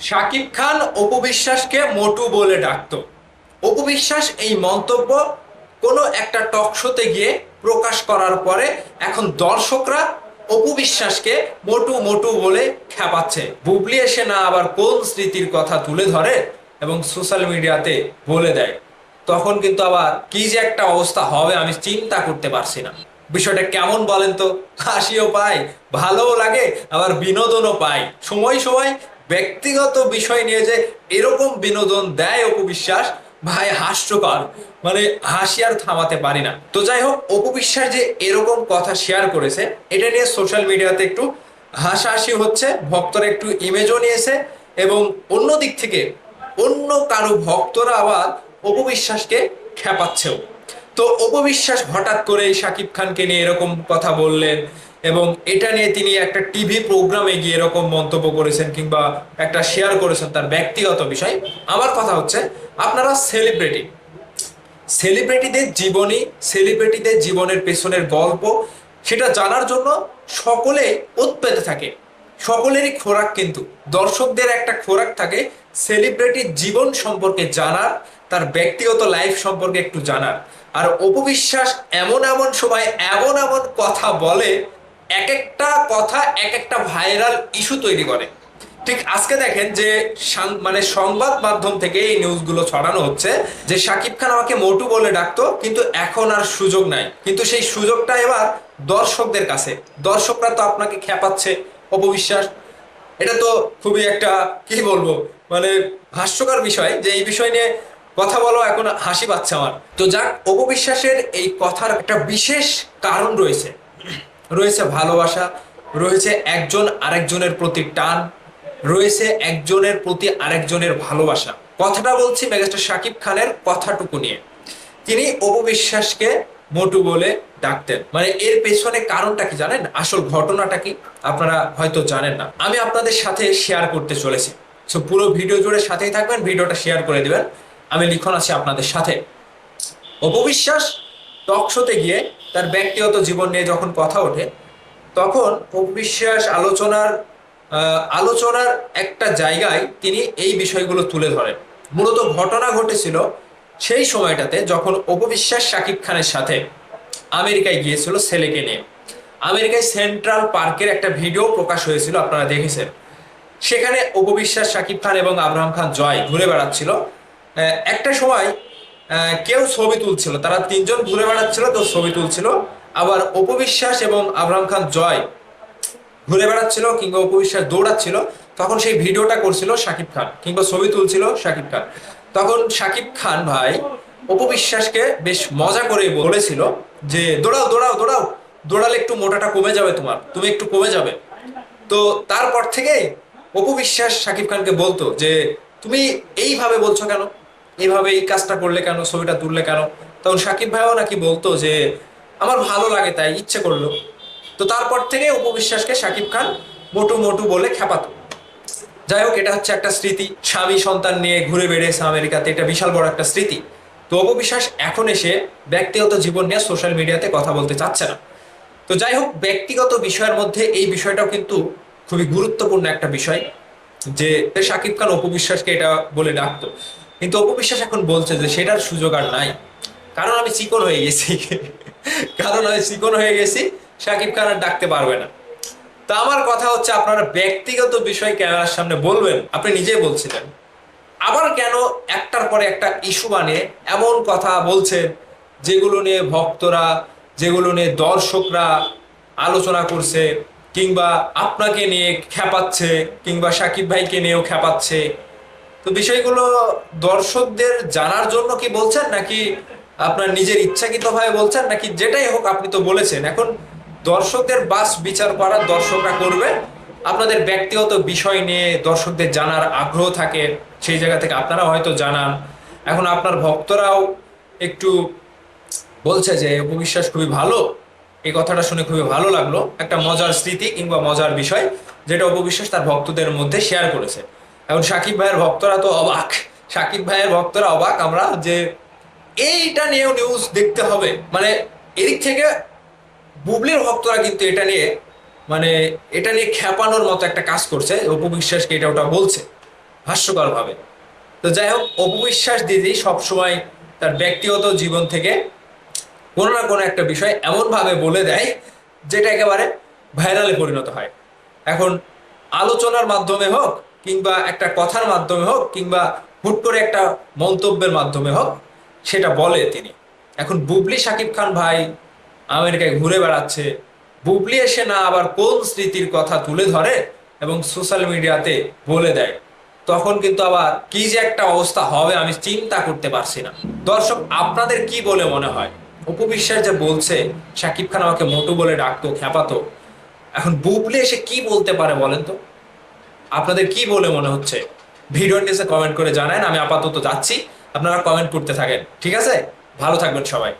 শাকিব খান অপু বিশ্বাসকে মোটু বলে ডাকতো। অপু বিশ্বাস এই মন্তব্য কোনো একটা টক শোতে গিয়ে প্রকাশ করার পরে এখন দর্শকরা অপু বিশ্বাসকে মোটু মোটু বলে খেপাচ্ছে। বুবলি এসে না আবার কোন স্মৃতির কথা তুলে ধরে এবং সোশ্যাল মিডিয়াতে বলে দেয়। তখন কিন্তু আবার কি যে একটা অবস্থা হবে আমি চিন্তা করতে পারছি না। বিষয়টা কেমন বলেন তো? হাসিও পাই ভালোও লাগে, আবার বিনোদনও পাই সময় সময় ব্যক্তিগত বিষয় নিয়ে যে এরকম বিনোদন দেয় অপু বিশ্বাস, ভাই, হাস্যকর। মানে হাসি আর থামাতে পারি না। তো যাই হোক, অপু বিশ্বাস যে এরকম কথা শেয়ার করেছে, এটা নিয়ে সোশ্যাল মিডিয়াতে একটু হাসাহাসি হচ্ছে, ভক্তরা একটু ইমেজও নিয়েছে এবং অন্য দিক থেকে অন্য কারও ভক্তরা আবার অপু বিশ্বাসকে খেপাচ্ছেও। তো অপবিশ্বাস হঠাৎ করে শাকিব খানকে নিয়ে এরকম কথা বললেন এবং এটা নিয়ে তিনি একটা টিভি প্রোগ্রামে গিয়ে এরকম মন্তব্য করেছেন কিংবা একটা শেয়ার করেছেন তার ব্যক্তিগত বিষয়। আমার কথা হচ্ছে, আপনারা সেলিব্রিটি সেলিব্রিটিদের জীবনী সেলিব্রিটিদের জীবনের পেছনের গল্প, সেটা জানার জন্য সকলে উৎপেতে থাকে। সকলেরই খোরাক কিন্তু, দর্শকদের একটা খোরাক থাকে সেলিব্রিটির জীবন সম্পর্কে জানার, তার ব্যক্তিগত লাইফ সম্পর্কে একটু জানার। আর অপবিশ্বাস এমন এমন সময় এমন এমন কথা বলে এক একটা কথা এক একটা ভাইরাল ইস্যু তৈরি করে। ঠিক আজকে দেখেন যে মানে সংবাদ মাধ্যম থেকে এই নিউজগুলো ছড়ানো হচ্ছে যে শাকিব খান আমাকে মোটু বলে ডাকতো, কিন্তু এখন আর সুযোগ নাই। কিন্তু সেই সুযোগটা এবার দর্শকদের কাছে, দর্শকরা তো আপনাকে খেপাচ্ছে অপবিশ্বাস। এটা তো খুবই একটা, কি বলব মানে হাস্যকর বিষয় যে এই বিষয় নিয়ে কথা বলো, এখন হাসি পাচ্ছে আমার। তো যাক, অপবিশ্বাসের এই কথার একটা বিশেষ কারণ রয়েছে। রয়েছে ভালোবাসা, রয়েছে একজন আরেকজনের প্রতি টান, রয়েছে একজনের প্রতি আরেকজনের ভালোবাসা। কথাটা বলছি মেগাস্টার শাকিব খানের কথাটুকু নিয়ে। তিনি অপবিশ্বাসকে মোটু বলে ডাকতেন। মানে এর পেছনে কারণটা কি জানেন? আসল ঘটনাটা কি? আপনারা হয়তো জানেন না। আমি আপনাদের সাথে শেয়ার করতে চলেছি। সো পুরো ভিডিও জুড়ে সাথেই থাকবেন ভিডিওটা শেয়ার করে দিবেন। আমি লিখন আছি আপনাদের সাথে। অপবিশ্বাস টক শোতে গিয়ে তার ব্যক্তিগত জীবন নিয়ে যখন কথা ওঠে, তখন অপবিশ্বাস আলোচনার আলোচনার একটা জায়গায় তিনি এই বিষয়গুলো তুলে ধরেন। মূলত ঘটনা ঘটেছিল সেই সময়টাতে যখন অপবিশ্বাস শাকিব খানের সাথে আমেরিকায় গিয়েছিল ছেলেকে নিয়ে। আমেরিকায় সেন্ট্রাল পার্কের একটা ভিডিও প্রকাশ হয়েছিল, আপনারা দেখেছেন। সেখানে অপবিশ্বাস, শাকিব খান এবং আব্রাহাম খান জয় ঘুরে বেড়াচ্ছিল। একটা সময় কেউ ছবি তুলছিল। তারা তিনজন ঘুরে বেড়াচ্ছিল, তো ছবি তুলছিল। আবার অপবিশ্বাস এবং আব্রাহাম খান জয় ঘুরে বেড়াচ্ছিল কিংবা অপবিশ্বাস দৌড়াচ্ছিল। তখন সেই ভিডিওটা করছিল শাকিব খান, কিংবা ছবি তুলছিল শাকিব খান। তখন শাকিব খান ভাই অপবিশ্বাসকে বেশ মজা করে বলেছিল যে, দৌড়াও দৌড়াও দৌড়াও। দৌড়ালে একটু মোটাটা কমে যাবে তোমার। তুমি একটু কমে যাবে। তো তারপর থেকে অপবিশ্বাস শাকিব খানকে বলতো যে, তুমি এইভাবে বলছো কেন? এইভাবে এই কাজটা করলে কেন, ছবিটা তুললে কেন? তখন শাকিব ভাইও নাকি বলতো যে, আমার ভালো লাগে তাই, ইচ্ছে করল। তো তারপর থেকে উপবিশ্বাসকে বিশ্বাসকে শাকিব খান মোটু মোটু বলে খেপাতো যাই হোক, এটা হচ্ছে একটা স্মৃতি। স্বামী সন্তান নিয়ে ঘুরে বেড়েছে আমেরিকাতে, এটা বিশাল বড় একটা স্মৃতি। তো অপবিশ্বাস এখন এসে ব্যক্তিগত জীবন নিয়ে সোশ্যাল মিডিয়াতে কথা বলতে চাচ্ছে না। তো যাই হোক, ব্যক্তিগত বিষয়ের মধ্যে এই বিষয়টাও কিন্তু খুবই গুরুত্বপূর্ণ একটা বিষয় যে শাকিব খান অপবিশ্বাসকে এটা বলে ডাকতো। কিন্তু অপবিশ্বাস এখন বলছে যে সেটার সুযোগ আর নাই। কারণ আমি চিকন হয়ে গেছি। কারণ আমি চিকন হয়ে গেছি, সাকিব খান আর ডাকতে পারবে না। তো আমার কথা হচ্ছে আপনারা ব্যক্তিগত বিষয় ক্যামেরার সামনে বলবেন, আপনি নিজেই বলছিলেন। আবার কেন একটার পরে একটা ইস্যু বানিয়ে এমন কথা বলছেন, যেগুলো নিয়ে ভক্তরা, যেগুলো নিয়ে দর্শকরা আলোচনা করছে, কিংবা আপনাকে নিয়ে খেপাচ্ছে কিংবা সাকিব ভাইকে নিয়েও খেপাচ্ছে তো বিষয়গুলো দর্শকদের জানার জন্য কি বলছেন, নাকি আপনার নিজের ইচ্ছাকৃতভাবে বলছেন, নাকি যেটাই হোক আপনি তো বলেছেন। এখন দর্শকদের বাস বিচার করার দর্শকরা করবে। আপনাদের ব্যক্তিগত বিষয় নিয়ে দর্শকদের জানার আগ্রহ থাকে, সেই জায়গা থেকে আপনারা হয়তো জানান। এখন আপনার ভক্তরাও একটু বলছে যে, উপবিশ্বাস খুবই ভালো। এই কথাটা শুনে খুবই ভালো লাগল। একটা মজার স্মৃতি কিংবা মজার বিষয়, যেটা উপবিশ্বাস তার ভক্তদের মধ্যে শেয়ার করেছে। এখন সাকিব ভাইয়ের ভক্তরা তো অবাক। সাকিব ভাইয়ের ভক্তরা অবাক আমরা যে এইটা নিয়েও নিউজ দেখতে হবে। মানে এদিক থেকে বুবলির ভক্তরা কিন্তু এটা নিয়ে মানে এটা নিয়ে খেপানোর মতো একটা কাজ করছে অপু বিশ্বাসকে এটা ওটা বলছে হাস্যকর ভাবে তো যাই হোক অপবিশ্বাস দিদি সবসময় তার ব্যক্তিগত জীবন থেকে কোনো না কোনো একটা বিষয় এমনভাবে বলে দেয়, যেটা একেবারে ভাইরালে পরিণত হয়। এখন আলোচনার মাধ্যমে হোক কিংবা একটা কথার মাধ্যমে হোক কিংবা হুট করে একটা মন্তব্যের মাধ্যমে হোক, সেটা বলে তিনি। এখন বুবলি শাকিব খান ভাই আমেরিকায় ঘুরে বেড়াচ্ছে, বুবলি এসে না আবার কোন স্মৃতির কথা তুলে ধরে এবং সোশ্যাল মিডিয়াতে বলে দেয়? তখন কিন্তু আবার কি যে একটা অবস্থা হবে আমি চিন্তা করতে পারছি না। দর্শক, আপনাদের কি বলে মনে হয়? উপবিশ্বাস যে বলছে, শাকিব খান আমাকে মোটু বলে ডাকতো, খ্যাপাতো। এখন বুবলি এসে কি বলতে পারে বলেন তো? আপনাদের কি বলে মনে হচ্ছে? ভিডিও নিচে কমেন্ট করে জানান, আমি আপাতত যাচ্ছি। আপনারা কমেন্ট করতে থাকেন, ঠিক আছে? ভালো থাকবেন সবাই।